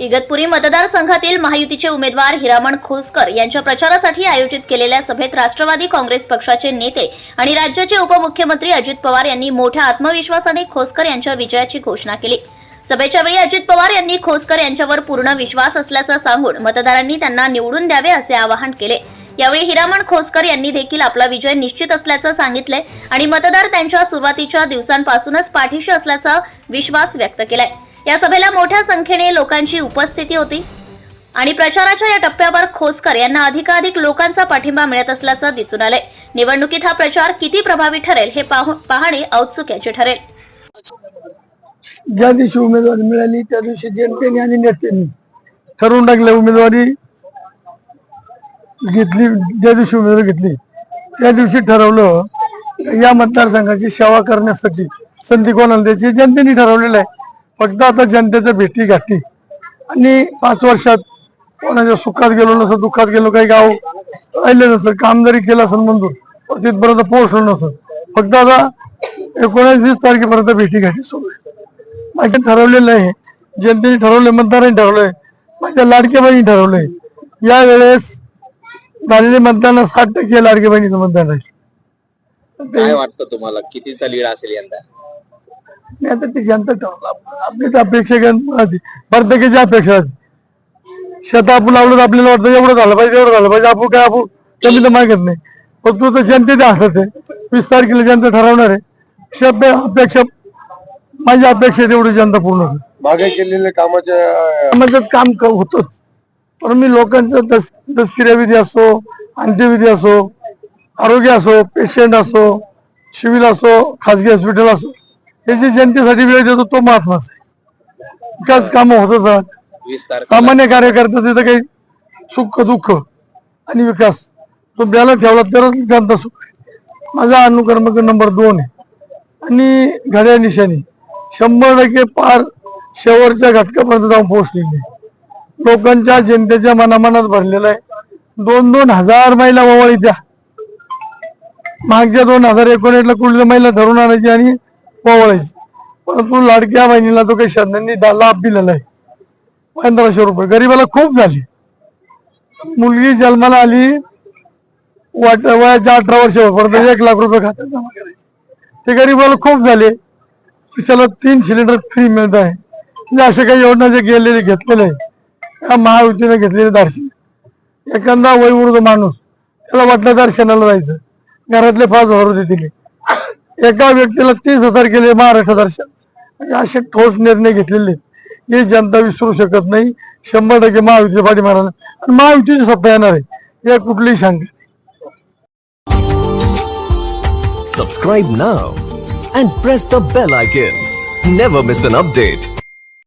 इगतपुरी मतदारसंघातील महायुतीचे उमेदवार हिरामण खोसकर यांच्या प्रचारासाठी आयोजित केलेल्या सभेत राष्ट्रवादी काँग्रेस पक्षाचे नेते आणि राज्याचे उपमुख्यमंत्री अजित पवार यांनी मोठ्या आत्मविश्वासाने खोसकर यांच्या विजयाची घोषणा केली. सभेच्या वेळी अजित पवार यांनी खोसकर यांच्यावर पूर्ण विश्वास असल्याचं सांगून मतदारांनी त्यांना निवडून द्यावे असे आवाहन केले. यावेळी हिरामण खोसकर यांनी देखील आपला विजय निश्चित असल्याचं सांगितलंय आणि मतदार त्यांच्या सुरुवातीच्या दिवसांपासूनच पाठीशी असल्याचा विश्वास व्यक्त केलाय. या सभेला मोठ्या संख्येने लोकांची उपस्थिती होती. आणि प्रचाराच्या या टप्प्यावर खोसकर यांना अधिकाधिक लोकांचा पाठिंबा मिळत असल्याचं दिसून आलंय. निवडणुकीत हा प्रचार किती प्रभावी ठरेल हे पाहणे औत्सुक्याचे ठरेल. ज्या दिवशी उमेदवारी मिळाली त्या दिवशी जनतेने आणि नेत्यांनी ठरवून टाकल्या उमेदवारी. घेतली ज्या दिवशी उमेदवारी घेतली त्या दिवशी ठरवलं या मतदारसंघाची सेवा करण्यासाठी संधी कोणाला द्यायची जनतेने ठरवलेलं आहे. फक्त आता जनतेचं भेटी गाठी आणि पाच वर्षात कोणाच्या सुखात गेलो नसं दुःखात गेलो काही गाव राहिले नसतं काम जरी केलं असेल म्हणून पण तिथपर्यंत पोहोचलो नसत फक्त आता एकोणीस वीस तारखेपर्यंत भेटी गाठी सुरू आहे. माझ्या ठरवलेलं आहे जनतेने ठरवलंय मतदारांनी ठरवलंय माझ्या लाडक्या बहिणी ठरवलंय. या वेळेस झालेले मतदान साठ टक्के लाडक्या बहिणीचं मतदान आहे काय वाटतं तुम्हाला? कितीचा लीड असेल यंदा? मी आता ते जनता ठरवलं आपलं. तर अपेक्षा. प्रत्येकाची अपेक्षा शेत आपण लावलं तर आपल्याला वाटतं एवढं झालं पाहिजे एवढं झालं पाहिजे. आपण काय आपण कमी तर मागत नाही. पण तू तर जनतेच्या हातात आहे. वीस तारखेला जनता ठरवणार आहे. शब्द अपेक्षा माझी अपेक्षा तेवढी जनता पूर्ण मागे केलेल्या कामाच्या कामाचं काम होतच. पण मी लोकांचं दस दसकिऱ्या विधी असो अंत्यविधी असो आरोग्य असो पेशंट असो सिव्हिल असो खाजगी हॉस्पिटल असो हे जे जनतेसाठी वेळ देतो तो महत्त्वाचा आहे. विकास कामं वीस तारखेला. सामान्य कार्यकर्ता तिथं काही सुख दुःख आणि विकास तो द्यायला ठेवला तरच जनता सुख. माझा अनुक्रमांक नंबर दोन आहे. आणि घड्या निशाणी शंभर टक्के पार शेवटच्या घटकापर्यंत जाऊन पोहोचलेली. लोकांच्या जनतेच्या मनामनात भरलेलं आहे. दोन दोन हजार महिला ओवाळी द्या. मागच्या दोन हजार एकोणीसला कुठल्या महिला धरून आणायची आणि ओवाळायची परंतु लाडक्या बहिणीला तो काही शासनाने लाभ दिलेला आहे. पंधराशे रुपये. गरीबाला खूप झाली. मुलगी जन्माला आली वाट वयाच्या अठरा वर्षापर्यंत एक लाख रुपये खात्यात जमा करायचे. ते गरीबाला खूप झाले. त्याला तीन सिलेंडर फ्री मिळत आहे. म्हणजे असे काही योजना जे गेलेले घेतलेले आहे. महायुतीने घेतलेले दर्शन एखादा वयवृद्ध माणूस त्याला वाटलं दर्शनाला जायचं. घरातले पाच हजार रुपये दिले. एका व्यक्तीला तीस हजार केले महाराष्ट्र दर्शन म्हणजे असे ठोस निर्णय घेतलेले आहेत. हे जनता विसरू शकत नाही शंभर टक्के महायुतीच्या पाठी मारायला आणि महायुतीची सत्ता येणार आहे या कुठलीही शंका नाही. Subscribe now and press the bell icon. Never miss an update.